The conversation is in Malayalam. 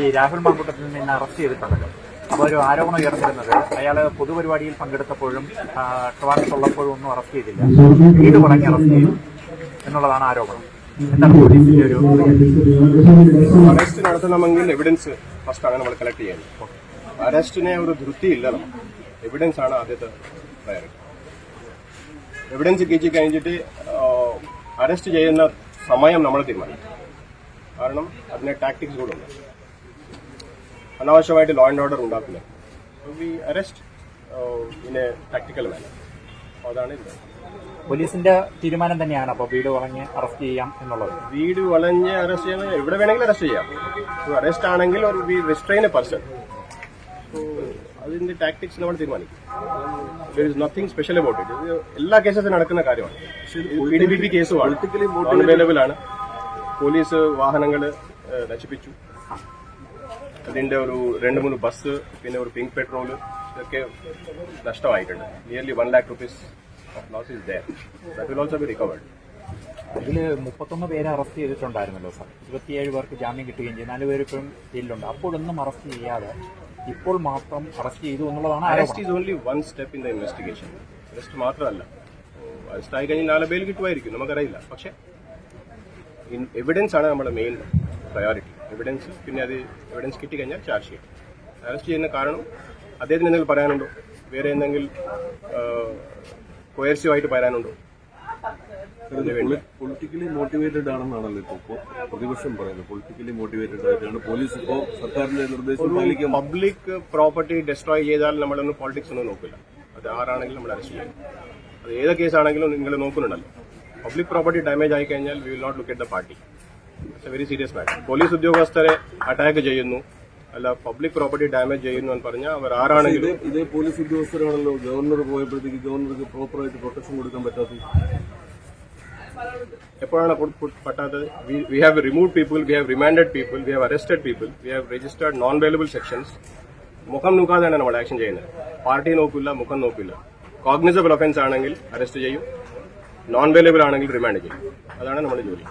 ഈ രാഹുൽ മാങ്കൂട്ടത്തിൽ നിന്ന് അറസ്റ്റ് ചെയ്തിട്ടുണ്ടല്ലോ അപ്പോൾ ഒരു ആരോപണം ഉയർന്നിരുന്നത് അയാൾ പൊതുപരിപാടിയിൽ പങ്കെടുത്തപ്പോഴും ട്രിവാൻഡ്രത്തുള്ളപ്പോഴും ഒന്നും അറസ്റ്റ് ചെയ്തില്ല. വീട് പറഞ്ഞ് അറസ്റ്റ് ചെയ്തു എന്നുള്ളതാണ് ആരോപണം. ഒരു അറസ്റ്റ് നടത്തണമെങ്കിൽ എവിഡൻസ് ഫസ്റ്റ് ആണ് നമ്മൾ കളക്ട് ചെയ്യുന്നത് അറസ്റ്റിനെ ഒരു ധൃതിയില്ല നമുക്ക്. എവിഡൻസ് ആണ് ആദ്യത്തെ പ്രയോറിറ്റി എവിഡൻസ് കിച്ചി കഴിഞ്ഞിട്ട് അറസ്റ്റ് ചെയ്യുന്ന സമയം നമ്മൾ തീരുമാനിക്കും. കാരണം അതിന് ടാക്ടിക്സ് കൂടെ ഉണ്ട്. അനാവശ്യമായിട്ട് ലോ ആൻഡ് ഓർഡർ ഉണ്ടാക്കില്ല. We arrest in a tactical manner അതാണ് ഇത്. പോലീസിന്റെ തീരുമാനം തന്നെയാണ് അപ്പോൾ വീട് വളഞ്ഞ് അറസ്റ്റ് ചെയ്യാം എന്നുള്ളത്. വീട് വളഞ്ഞ് അറസ്റ്റ് ചെയ്യാൻ എവിടെ വേണമെങ്കിലും അറസ്റ്റ് ചെയ്യാം. അറസ്റ്റ് ആണെങ്കിൽ ഒരു വി റിസ്ട്രെയിൻ എ പേഴ്സൺ അതിന്റെ ടാക്ടിക്സ് നമ്മൾ തീരുമാനിക്കും. There is nothing special about it ഇത് എല്ലാ കേസസിലും നടക്കുന്ന കാര്യമാണ്. പി ഡി ബി പി കേസുമാണ് അവൈലബിൾ ആണ്. പോലീസ് വാഹനങ്ങൾ നശിപ്പിച്ചു. അതിന്റെ ഒരു രണ്ട് മൂന്ന് ബസ് പിന്നെ ഒരു പിങ്ക് പെട്രോൾ ഇതൊക്കെ നഷ്ടമായിട്ടുണ്ട്. Nearly one lakh rupees of loss is there that will also be recovered ഇതിൽ മുപ്പത്തൊന്ന് പേരെ അറസ്റ്റ് ചെയ്തിട്ടുണ്ടായിരുന്നല്ലോ സാർ ഇരുപത്തിയേഴ് പേർക്ക് ജാമ്യം കിട്ടുകയും ചെയ്തു. നാല് പേര് ഇപ്പോഴും ജയിലിലുണ്ട്. അപ്പോഴൊന്നും അറസ്റ്റ് ചെയ്യാതെ ഇപ്പോൾ മാത്രം അറസ്റ്റ് ചെയ്തു എന്നുള്ളതാണ് arrest is only one step in the investigation arrest മാത്രമല്ല. അറസ്റ്റ് ആയി കഴിഞ്ഞാൽ നാളെ ബെയിൽ കിട്ടുമായിരിക്കും. നമുക്കറിയില്ല. പക്ഷെ എവിഡൻസ് ആണ് നമ്മുടെ മെയിൻ പ്രയോറിറ്റി എവിഡൻസ് പിന്നെ അത് എവിഡൻസ് കിട്ടി കഴിഞ്ഞാൽ ചാർജ് ചെയ്യും. അറസ്റ്റ് ചെയ്യുന്ന കാരണം അദ്ദേഹത്തിന് എന്തെങ്കിലും പറയാനുണ്ടോ? വേറെ എന്തെങ്കിലും കൊയർസീവായിട്ട് പറയാനുണ്ടോ? പൊളിറ്റിക്കലി മോട്ടിവേറ്റഡ് ആണെന്നാണല്ലോ ഇപ്പോൾ പ്രതിപക്ഷം പറയുന്നത്. പൊളിറ്റിക്കലി മോട്ടിവേറ്റഡ് ആയിട്ടാണ് പോലീസ് ഇപ്പോൾ സർക്കാരിന്റെ നിർദ്ദേശം പാലിക്കാൻ പബ്ലിക് പ്രോപ്പർട്ടി ഡെസ്ട്രോയ് ചെയ്താൽ നമ്മളൊന്നും പോളിറ്റിക്സ് ഒന്നും നോക്കില്ല. അത് ആരാണെങ്കിലും നമ്മൾ അറസ്റ്റ് ചെയ്യും. അത് ഏത് കേസാണെങ്കിലും നിങ്ങൾ നോക്കുന്നുണ്ടല്ലോ. പബ്ലിക് പ്രോപ്പർട്ടി ഡാമേജ് ആയി കഴിഞ്ഞാൽ we will not look at the party it's a very serious matter police ഉദ്യോഗസ്ഥരെ അറ്റാക്ക് ചെയ്യുന്നു. അല്ല പബ്ലിക് പ്രോപ്പർട്ടി ഡാമേജ് ചെയ്യുന്നു എന്ന് പറഞ്ഞാൽ അവർ ആരാണെങ്കിലും ഇതേ പോലീസ് ഉദ്യോഗസ്ഥരാണല്ലോ ഗവർണർ പോയപ്പോഴത്തേക്ക് ഗവർണർക്ക് പ്രോപ്പറായിട്ട് പ്രൊട്ടക്ഷൻ കൊടുക്കാൻ പറ്റാത്തത്. എപ്പോഴാണ് പറ്റാത്തത്? We have remove people we have remanded people we have arrested people we have registered non available sections മുഖം നോക്കാതെയാണ് നമ്മൾ ആക്ഷൻ ചെയ്യുന്നത്. പാർട്ടി നോക്കില്ല മുഖം നോക്കില്ല കോഗ്നിസബിൾ ഒഫൻസ് ആണെങ്കിൽ അറസ്റ്റ് ചെയ്യും. നോൺ അവൈലബിൾ ആണെങ്കിൽ റിമാൻഡ് ചെയ്യും. അതാണ് നമ്മുടെ ജോലി.